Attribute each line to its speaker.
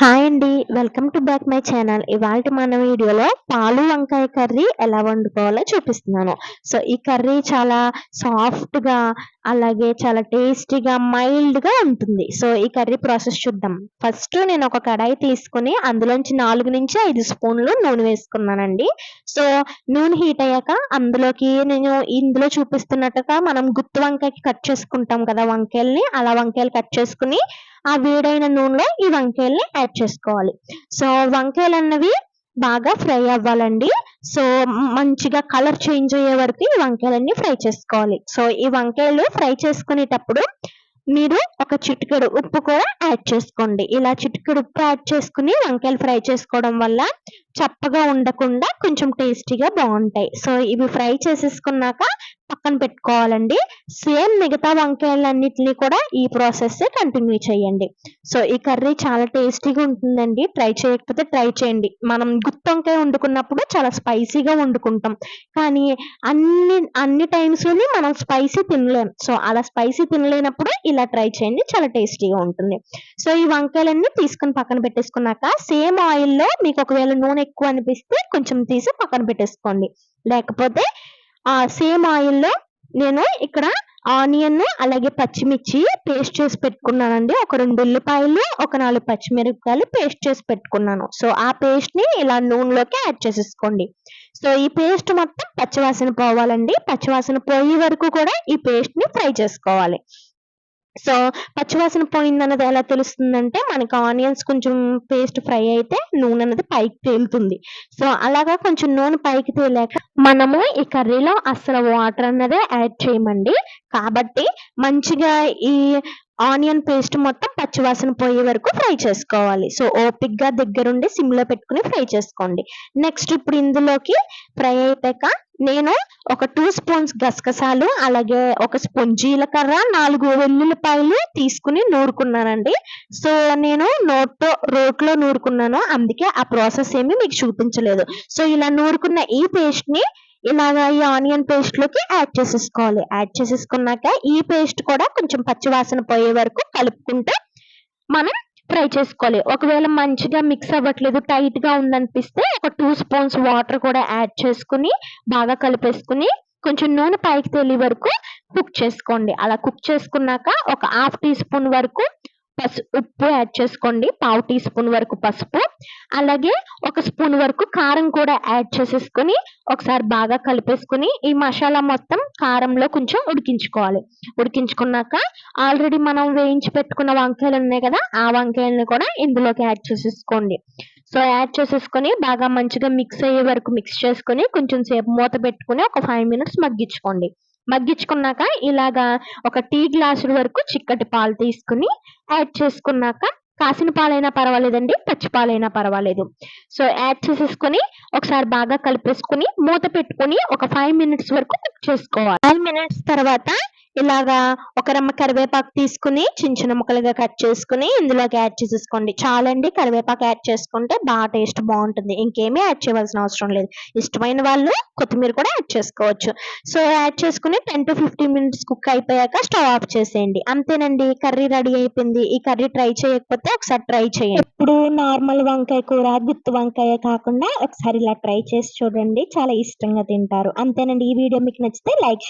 Speaker 1: Hi అండి welcome to back my channel ఇవాళ మన వీడియోలో పాలు వంకాయ కర్రీ ఎలా వండుకోవాలో చూపిస్తున్నాను. సో ఈ కర్రీ చాలా సాఫ్ట్గా అలాగే చాలా టేస్టీగా మైల్డ్గా ఉంటుంది. సో ఈ కర్రీ ప్రాసెస్ చూద్దాం. ఫస్ట్ నేను ఒక కడాయి తీసుకుని అందులోంచి నాలుగు నుంచి ఐదు స్పూన్లు నూనె వేసుకున్నానండి. సో నూనె హీట్ అయ్యాక అందులోకి నేను ఇందులో చూపిస్తున్నట్టుగా మనం గుత్తి వంకాయకి కట్ చేసుకుంటాం కదా వంకాయల్ని అలా వంకాయలు కట్ చేసుకుని ఆ వేడైన నూనెలో ఈ వంకాయల్ని యాడ్ చేసుకోవాలి. సో వంకాయలు అన్నవి బాగా ఫ్రై అవ్వాలండి. సో మంచిగా కలర్ చేంజ్ అయ్యే వరకు ఈ వంకాయలన్నీ ఫ్రై చేసుకోవాలి. సో ఈ వంకాయలు ఫ్రై చేసుకునేటప్పుడు మీరు ఒక చిటికెడు ఉప్పు కూడా యాడ్ చేసుకోండి. ఇలా చిటికెడు ఉప్పు యాడ్ చేసుకుని వంకాయలు ఫ్రై చేసుకోవడం వల్ల చప్పగా ఉండకుండా కొంచెం టేస్టీగా బాగుంటాయి. సో ఇవి ఫ్రై చేసేసుకున్నాక పక్కన పెట్టుకోవాలండి. సేమ్ మిగతా వంకాయలన్నిటిని కూడా ఈ ప్రాసెస్ కంటిన్యూ చేయండి. సో ఈ కర్రీ చాలా టేస్టీగా ఉంటుందండి. ట్రై చేయకపోతే ట్రై చేయండి. మనం గుత్తి వంకాయ వండుకున్నప్పుడు చాలా స్పైసీగా వండుకుంటాం. కానీ అన్ని అన్ని టైమ్స్లోని మనం స్పైసీ తినలేం. సో అలా స్పైసీ తినలేనప్పుడు ఇలా ట్రై చేయండి. చాలా టేస్టీగా ఉంటుంది. సో ఈ వంకాయలన్నీ తీసుకొని పక్కన పెట్టేసుకున్నాక సేమ్ ఆయిల్లో మీకు ఒకవేళ నూనె ఎక్కువ అనిపిస్తే కొంచెం తీసి పక్కన పెట్టేసుకోండి. లేకపోతే ఆ సేమ్ ఆయిల్లో నేను ఇక్కడ ఆనియన్ అలాగే పచ్చిమిర్చి పేస్ట్ చేసి పెట్టుకున్నానండి. ఒక రెండు ఉల్లిపాయలు ఒక నాలుగు పచ్చిమిరపకాయలు పేస్ట్ చేసి పెట్టుకున్నాను. సో ఆ పేస్ట్ని ఇలా నూనెలోకి యాడ్ చేసేసుకోండి. సో ఈ పేస్ట్ మొత్తం పచ్చివాసన పోవాలండి. పచ్చివాసన పోయే వరకు కూడా ఈ పేస్ట్ని ఫ్రై చేసుకోవాలి. సో పచ్చివాసన పోయిందన్నది ఎలా తెలుస్తుందంటే మనకి ఆనియన్స్ కొంచెం పేస్ట్ ఫ్రై అయితే నూనె అన్నది పైకి తేలుతుంది. సో అలాగా కొంచెం నూనె పైకి తేలాక మనము ఈ కర్రీలో అసలు వాటర్ అన్నదే యాడ్ చేయమండి. కాబట్టి మంచిగా ఈ ఆనియన్ పేస్ట్ మొత్తం పచ్చివాసన పోయే వరకు ఫ్రై చేసుకోవాలి. సో ఓపిక్గా దగ్గరుండి సిమ్లో పెట్టుకుని ఫ్రై చేసుకోండి. నెక్స్ట్ ఇప్పుడు ఇందులోకి ఫ్రై అయిపోయాక నేను ఒక టూ స్పూన్స్ గసగసాలు అలాగే ఒక స్పూన్ జీలకర్ర నాలుగు వెల్లుల్లిపాయలు తీసుకుని నూరుకున్నానండి. సో నేను నోట్లో రోట్లో నూరుకున్నాను. అందుకే ఆ ప్రాసెస్ ఏమి మీకు చూపించలేదు. సో ఇలా నూరుకున్న ఈ పేస్ట్ని ఇలాగా ఈ ఆనియన్ పేస్ట్లోకి యాడ్ చేసేసుకోవాలి. యాడ్ చేసేసుకున్నాక ఈ పేస్ట్ కూడా కొంచెం పచ్చివాసన పోయే వరకు కలుపుకుంటే మనం ఫ్రై చేసుకోవాలి. ఒకవేళ మంచిగా మిక్స్ అవ్వట్లేదు టైట్గా ఉందనిపిస్తే ఒక టూ స్పూన్స్ వాటర్ కూడా యాడ్ చేసుకుని బాగా కలిపేసుకుని కొంచెం నూనె పైకి తేలి వరకు కుక్ చేసుకోండి. అలా కుక్ చేసుకున్నాక ఒక హాఫ్ టీ స్పూన్ వరకు పసు ఉప్పు యాడ్ చేసుకోండి. పావు టీ స్పూన్ వరకు పసుపు. అలాగే ఒక స్పూన్ వరకు కారం కూడా యాడ్ చేసేసుకొని ఒకసారి బాగా కలిపేసుకుని ఈ మసాలా మొత్తం కారంలో కొంచెం ఉడికించుకోవాలి. ఉడికించుకున్నాక ఆల్రెడీ మనం వేయించి పెట్టుకున్న వంకాయలు ఉన్నాయి కదా ఆ వంకాయలను కూడా ఇందులోకి యాడ్ చేసేసుకోండి. సో యాడ్ చేసేసుకొని బాగా మంచిగా మిక్స్ అయ్యే వరకు మిక్స్ చేసుకొని కొంచెం సేపు మూత పెట్టుకుని ఒక ఫైవ్ మినిట్స్ మగ్గించుకోండి. మగ్గించుకున్నాక ఇలాగా ఒక టీ గ్లాసుల వరకు చిక్కటి పాలు తీసుకుని యాడ్ చేసుకున్నాక కాసిన పాలైనా పర్వాలేదండి పచ్చి పాలైనా పర్వాలేదు. సో యాడ్ చేసేసుకొని ఒకసారి బాగా కలిపేసుకుని మూత పెట్టుకుని ఒక ఫైవ్ మినిట్స్ వరకు కుక్ చేసుకోవాలి. ఫైవ్ మినిట్స్ తర్వాత ఇలాగా ఒక రమ్మ కరివేపాకు తీసుకుని చిన్న చిన్న ముక్కలుగా కట్ చేసుకుని ఇందులోకి యాడ్ చేసేసుకోండి. చాలండి కరివేపాకు యాడ్ చేసుకుంటే బాగా టేస్ట్ బాగుంటుంది. ఇంకేమీ యాడ్ చేయవలసిన అవసరం లేదు. ఇష్టమైన వాళ్ళు కొత్తిమీర కూడా యాడ్ చేసుకోవచ్చు. సో యాడ్ చేసుకుని ten to fifteen minutes cook అయిపోయాక స్టవ్ ఆఫ్ చేసేయండి. అంతేనండి కర్రీ రెడీ అయిపోయింది. ఈ కర్రీ ట్రై చేయకపోతే ఒకసారి ట్రై చేయండి. ఇప్పుడు నార్మల్ వంకాయ కూర గుత్తి వంకాయ కాకుండా ఒకసారి ఇలా ట్రై చేసి చూడండి. చాలా ఇష్టంగా తింటారు. అంతేనండి ఈ వీడియో మీకు నచ్చితే లైక్